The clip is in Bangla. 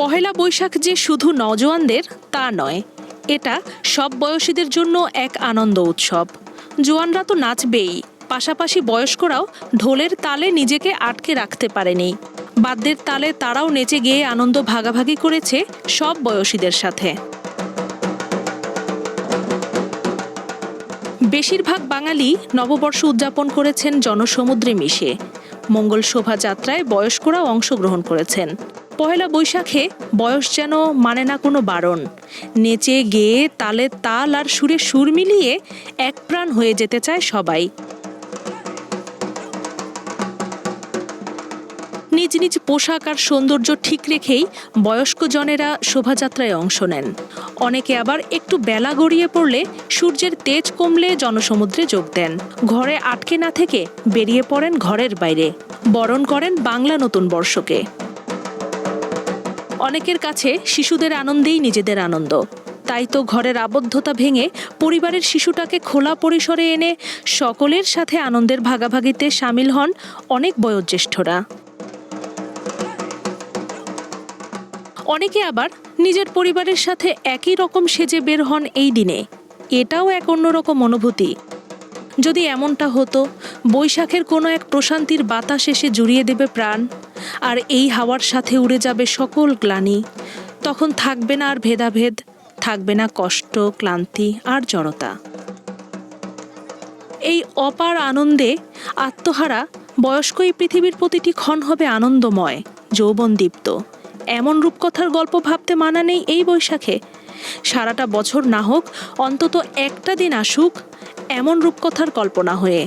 পহেলা বৈশাখ যে শুধু নজওয়ানদের তা নয়, এটা সব বয়সীদের জন্য এক আনন্দ উৎসব। জোয়ানরা তো নাচবেই, পাশাপাশি বয়স্করাও ঢোলের তালে নিজেকে আটকে রাখতে পারেনি। বাদ্যের তালে তারাও নেচে গিয়ে আনন্দ ভাগাভাগি করেছে সব বয়সীদের সাথে। বেশিরভাগ বাঙালি নববর্ষ উদযাপন করেছেন জনসমুদ্রে মিশে। মঙ্গল শোভাযাত্রায় বয়স্করাও অংশগ্রহণ করেছেন। পয়লা বৈশাখে বয়স যেন মানে না কোনো বারণ। নেচে, গেয়ে, তালে তাল আর সুরে সুর মিলিয়ে এক প্রাণ হয়ে যেতে চায় সবাই। নিজ নিজ পোশাক আর সৌন্দর্য ঠিক রেখেই বয়স্ক জনেরা শোভাযাত্রায় অংশ নেন। অনেকে আবার একটু বেলা গড়িয়ে পড়লে সূর্যের তেজ কমলে জনসমুদ্রে যোগ দেন। ঘরে আটকে না থেকে বেরিয়ে পড়েন ঘরের বাইরে। বরণ করেন বাংলা নতুন বর্ষকে। অনেকের কাছে শিশুদের আনন্দেই নিজেদের আনন্দ। তাই তো ঘরের আবদ্ধতা ভেঙে পরিবারের শিশুটাকে খোলা পরিসরে এনে সকলের সাথে আনন্দের ভাগাভাগিতে সামিল হন অনেক বয়োজ্যেষ্ঠরা। অনেকে আবার নিজের পরিবারের সাথে একই রকম সেজে বের হন এই দিনে। এটাও এক অন্যরকম অনুভূতি। যদি এমনটা হতো, বৈশাখের কোনো এক প্রশান্তির বাতাস এসে জুড়িয়ে দেবে প্রাণ। আর এই হাওয়ার সাথে উড়ে যাবে সকল গ্লানি। তখন থাকবে না আর ভেদাভেদ, থাকবে না কষ্ট, ক্লান্তি আর জড়তা। এই অপার আনন্দে আত্মহারা বয়স্ক এই পৃথিবীর প্রতিটি ক্ষণ হবে আনন্দময় যৌবনদীপ্ত এমন রূপকথার গল্প ভাবতে মানা নেই এই বৈশাখে। সারাটা বছর না হোক, অন্তত একটা দিন আসুক, এমন রূপকথার কল্পনা হয়ে।